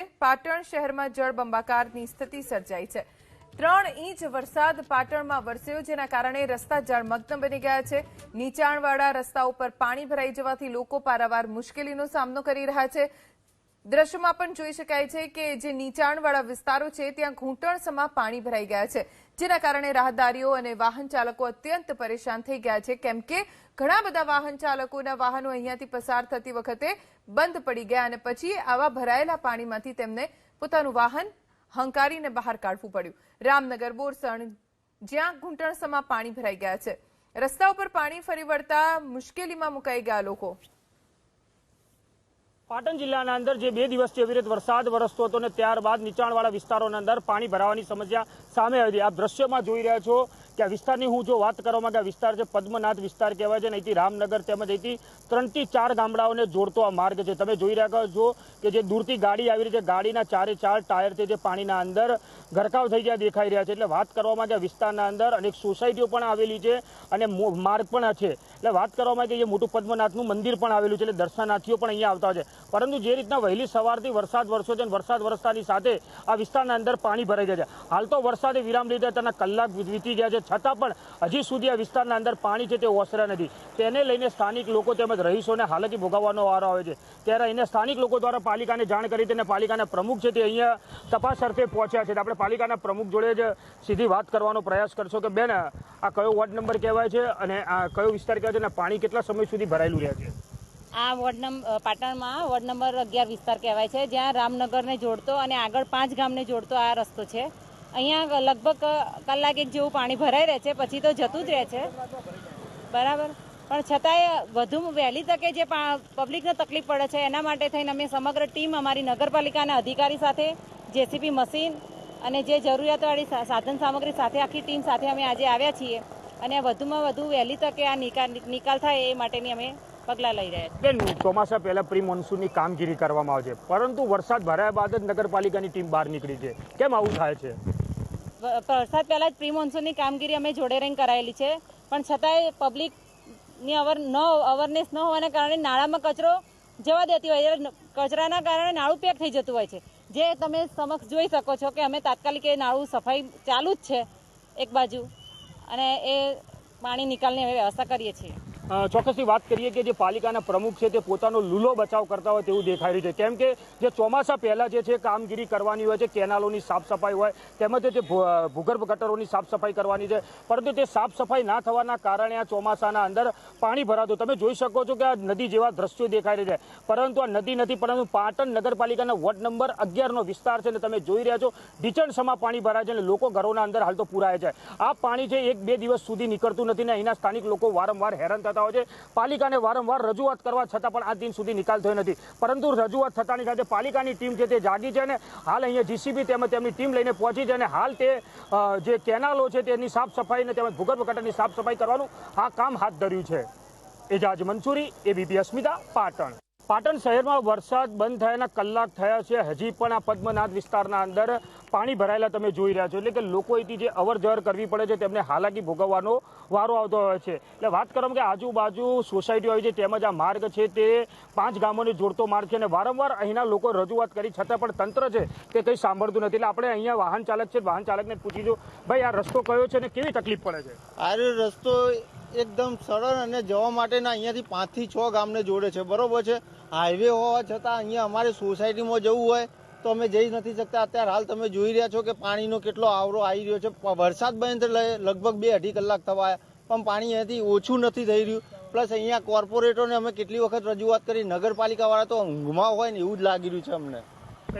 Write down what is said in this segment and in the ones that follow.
પાટણ શહેરમાં જળબંબાકારની સ્થિતિ સર્જાઈ છે. ત્રણ ઇંચ વરસાદ પાટણમાં વરસ્યો, જેના કારણે રસ્તા જળમગ્ન બની ગયા છે. નીચાણવાળા રસ્તા ઉપર પાણી ભરાઈ જવાથી લોકો પારાવાર મુશ્કેલીનો સામનો કરી રહ્યા છે. દ્રશ્યમાં પણ જોઈ શકાય છે કે જે નીચાણવાળા વિસ્તારો છે, ત્યાં ઘૂંટણસમાં પાણી ભરાઈ ગયા છે. જેના કારણે રાહદારીઓ અને વાહન ચાલકો અત્યંત પરેશાન થઈ ગયા છે. કેમ કે ઘણા બધા વાહન ચાલકોના વાહનો અહીંયાથી પસાર થતી વખતે બંધ પડી ગયા અને પછી આવા ભરાયેલા પાણીમાંથી તેમને પોતાનું વાહન હંકારીને બહાર કાઢવું પડ્યું. રામનગર, બોરસણ, જ્યાં ઘૂંટણસમાં પાણી ભરાઈ ગયા છે. રસ્તા ઉપર પાણી ફરી વળતા મુશ્કેલીમાં મુકાઈ ગયા લોકો. પાટણ જિલ્લાના અંદર જે બે દિવસથી અવિરત વરસાદ વરસતો હતો ને ત્યારબાદ નીચાણવાળા વિસ્તારોના અંદર પાણી ભરાવાની સમસ્યા સામે આવી આપ દ્રશ્યમાં જોઈ રહ્યા છો કે આ વિસ્તારની હું જો વાત કરવા માંગે, આ વિસ્તાર છે પદ્મનાથ વિસ્તાર કહેવાય છે ને અહીંથી રામનગર તેમજ અહીંથી ત્રણથી ચાર ગામડાઓને જોડતો આ માર્ગ છે. તમે જોઈ રહ્યા છો કે જે દૂરથી ગાડી આવી રહી છે. ગાડીના ચારે ચાર ટાયર છે જે પાણીના અંદર ગરકાવ થઈ ગયા દેખાઈ રહ્યા છે. એટલે વાત કરવામાં માંગે વિસ્તારના અંદર અનેક સોસાયટીઓ પણ આવેલી છે અને માર્ગ પણ છે. એટલે વાત કરવામાં જે મોટું પદ્મનાથનું મંદિર પણ આવેલું છે, એટલે દર્શનાર્થીઓ પણ અહીંયા આવતા છે. પરંતુ જે રીતના વહેલી સવારથી વરસાદ વરસ્યો છે અને વરસાદ વરસતાની સાથે આ વિસ્તારના અંદર પાણી ભરાઈ ગયા છે. હાલ તો વરસાદે વિરામ લીધા તેના કલાક વીતી ગયા છે. છતાં પણ હજી સુધી આ વિસ્તારના અંદર પાણી છે તે ઓસર્યા નથી. તેને લઈને સ્થાનિક લોકો તેમજ રહીશોને હાલાકી ભોગવવાનો વારો આવે છે. ત્યારે અહીંના સ્થાનિક લોકો દ્વારા પાલિકાને જાણ કરી તેને પાલિકાના પ્રમુખ છે તે અહીંયા તપાસ અર્થે પહોંચ્યા છે. આપણે પાલિકાના પ્રમુખ જોડે જ સીધી વાત કરવાનો પ્રયાસ કરશો કે બેન, આ કયો વોર્ડ નંબર કહેવાય છે અને આ કયો વિસ્તાર કહેવાય છે અને પાણી કેટલા સમય સુધી ભરાયેલું રહે છે? આ વોર્ડ નંબર પાટણમાં વોર્ડ નંબર અગિયાર વિસ્તાર કહેવાય છે, જ્યાં રામનગરને જોડતો અને આગળ પાંચ ગામને જોડતો આ રસ્તો છે. અહીંયા લગભગ કલાક એક જેવું પાણી ભરાઈ રહે છે, પછી તો જતું જ રહે છે. બરાબર? પણ છતાંય વધુ વહેલી તકે જે પબ્લિકને તકલીફ પડે છે, એના માટે થઈને અમે સમગ્ર ટીમ અમારી નગરપાલિકાના અધિકારી સાથે, જેસીબી મશીન અને જે જરૂરિયાતવાળી સાધન સામગ્રી સાથે આખી ટીમ સાથે અમે આજે આવ્યા છીએ અને વધુમાં વધુ વહેલી તકે આ નિકાલ નિકાલ થાય એ માટેની અમે પગલાં લઈ રહ્યા છીએ. બેન ચોમાસા પહેલાં પ્રી મોન્સૂનની કામગીરી કરવામાં આવે છે પરંતુ વરસાદ ભરાયા બાદ જ નગરપાલિકાની ટીમ બહાર નીકળી છે. કેમ આવું થાય છે? વરસાદ પહેલાં જ પ્રી મોન્સૂનની કામગીરી અમે જોડે રહીને કરાયેલી છે પણ છતાંય પબ્લિકની અવર ન અવેરનેસ ન હોવાના કારણે નાળામાં કચરો જવા દેતી હોય છે. કચરાના કારણે નાળું પેક થઈ જતું હોય છે. જે તમે સમક્ષ જોઈ શકો છો કે અમે તાત્કાલિક એ નાળું સફાઈ ચાલુ જ છે એક બાજુ. અને એ પાણી નિકાલની હવે વ્યવસ્થા કરીએ છીએ. ચોક્કસથી વાત કરીએ કે જે પાલિકાના પ્રમુખ છે તે પોતાનો લૂલો બચાવ કરતા હોય તેવું દેખાઈ રહ્યું છે. કેમ કે જે ચોમાસા પહેલાં જે છે કામગીરી કરવાની હોય છે, કેનાલોની સાફ સફાઈ હોય, તેમજ જે ભૂગર્ભ ગટરોની સાફ સફાઈ કરવાની છે, પરંતુ તે સાફ સફાઈ ના થવાના કારણે આ ચોમાસાના અંદર પાણી ભરાતું. તમે જોઈ શકો છો કે આ નદી જેવા દ્રશ્યો દેખાઈ રહ્યા છે. પરંતુ આ નદી નથી, પરંતુ પાટણ નગરપાલિકાના વોર્ડ નંબર અગિયારનો વિસ્તાર છે અને તમે જોઈ રહ્યા છો, ઢીચણસમાં પાણી ભરાય છે અને લોકો ઘરોના અંદર હાલ તો પુરાય છે. આ પાણી છે, એક બે દિવસ સુધી નીકળતું નથી ને અહીંના સ્થાનિક લોકો વારંવાર હેરાન થતા હોય છે. પાલિકાને વારંવાર રજૂઆત કરવા છતાં પણ આ દિન સુધી નિકાલ થયો નથી. પરંતુ રજૂઆત થતાની સાથે પાલિકાની ટીમ છે તે જાગી છે અને હાલ અહીંયા જીસીબી તેમજ તેમની ટીમ લઈને પહોંચી છે અને હાલ તે જે કેનાલો છે તેની સાફ સફાઈને તેમજ ભૂગર્ભ ગટરની સાફ સફાઈ કરવાનું આ કામ હાથ ધર્યું છે. એજાજ મંસૂરી, એબીપી અસ્મિતા, પાટણ. પાટણ શહેરમાં વરસાદ બંધ થયાના કલાક થયા છે. હજી પણ આ પદ્મનાથ વિસ્તારના અંદર પાણી ભરાયેલા તમે જોઈ રહ્યા છો. એટલે કે લોકો અહીંથી જે અવર જવર કરવી પડે છે, તેમને હાલાકી ભોગવવાનો વારો આવતો હોય છે. એટલે વાત કરવામાં કે આજુબાજુ સોસાયટીઓ આવી છે, તેમજ આ માર્ગ છે તે પાંચ ગામોને જોડતો માર્ગ છે. અને વારંવાર અહીંના લોકો રજૂઆત કરી, છતાં પણ તંત્ર છે તે કંઈ સાંભળતું નથી. એટલે આપણે અહીંયા વાહન ચાલક છે, વાહન ચાલકને પૂછીશું, ભાઈ, આ રસ્તો કયો છે અને કેવી તકલીફ પડે છે? આ રસ્તો એકદમ સરળ અને જવા માટેના અહીંયાથી પાંચથી છ ગામને જોડે છે. બરોબર છે? હાઈવે હોવા છતાં અહીંયા અમારે સોસાયટીમાં જવું હોય તો અમે જઈ નથી શકતા. અત્યારે હાલ તમે જોઈ રહ્યા છો કે પાણીનો કેટલો આવરો આવી રહ્યો છે. વરસાદ બંધ લગભગ બે અઢી કલાક થવા પણ પાણી અહીંયાથી ઓછું નથી થઈ રહ્યું. પ્લસ અહીંયા કોર્પોરેટરને અમે કેટલી વખત રજૂઆત કરી. નગરપાલિકાવાળા તો ઊંઘમાં હોય ને એવું જ લાગી રહ્યું છે અમને.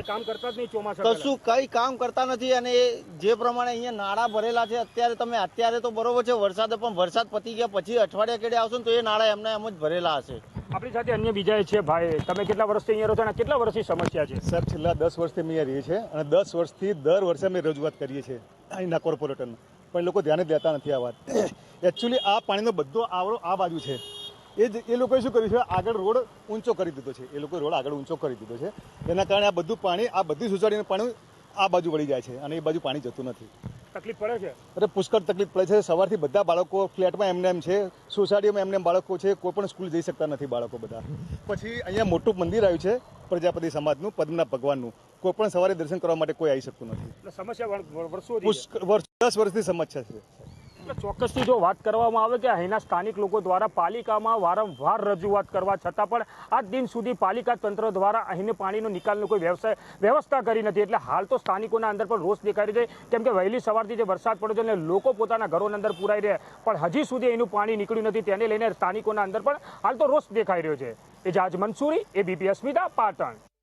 કામ કરતા જ નહીં ચોમાસા કશું કઈ કામ કરતા નથી અને એ જે પ્રમાણે અહીંયા નાળા ભરેલા છે અત્યારે તમે અત્યારે તો બરોબર છે વરસાદ પણ વરસાદ પતી ગયા પછી અઠવાડિયા કેડે આવશે ને તો એ નાળા એમને એમ જ ભરેલા હશે. આપણી સાથે અન્ય બીજા છે ભાઈ. તમે કેટલા વર્ષથી અહીંયા રહો છો અને કેટલા વર્ષની સમસ્યા છે? સર છેલ્લા દસ વર્ષથી અમે અહીંયા રહીએ છીએ અને દસ વર્ષથી દર વર્ષે અમે રજૂઆત કરીએ છીએ અહીંના કોર્પોરેટરને. પણ એ લોકો ધ્યાન જ દેતા નથી આ વાત. એકચ્યુઅલી આ પાણીનો બધો આવડો આ બાજુ છે. એ જ એ લોકોએ શું કર્યું છે? આગળ રોડ ઊંચો કરી દીધો છે. એ લોકોએ રોડ આગળ ઊંચો કરી દીધો છે. એના કારણે આ બધું પાણી આ બધી સોસાયટીનું પાણી આ બાજુ વળી જાય છે અને એ બાજુ પાણી જતું નથી. તકલીફ પડે છે? અરે પુષ્કળ તકલીફ પડે છે. સવારથી બધા બાળકો ફ્લેટમાં એમને એમ છે સોસાયટીમાં એમને એમ બાળકો છે કોઈ પણ સ્કૂલ જઈ શકતા નથી બાળકો બધા. પછી અહીંયા મોટું મંદિર આવ્યું છે પ્રજાપતિ સમાજનું પદ્મના ભગવાનનું. કોઈ પણ સવારે દર્શન કરવા માટે કોઈ આવી શકતું નથી. સમસ્યા વર્ષ દસ વર્ષથી સમસ્યા છે. ચોક્કસથી જો વાત કરવામાં આવે કે અહીંના સ્થાનિક લોકો દ્વારા પાલિકામાં વારંવાર રજૂઆત કરવા છતાં પણ આજ દિન સુધી પાલિકા તંત્ર દ્વારા અહીંને પાણીનો નિકાલનો કોઈ વ્યવસાય, વ્યવસ્થા કરી નથી. એટલે હાલ તો સ્થાનિકોના અંદર પણ રોષ દેખાઈ રહ્યો છે. કેમ કે વહેલી સવારથી જે વરસાદ પડ્યો છે અને લોકો પોતાના ઘરોની અંદર પુરાઈ રહ્યા પણ હજી સુધી એનું પાણી નીકળ્યું નથી. તેને લઈને સ્થાનિકોના અંદર પણ હાલ તો રોષ દેખાઈ રહ્યો છે. એજાજ મંસૂરી, એબીપી અસ્મિતા, પાટણ.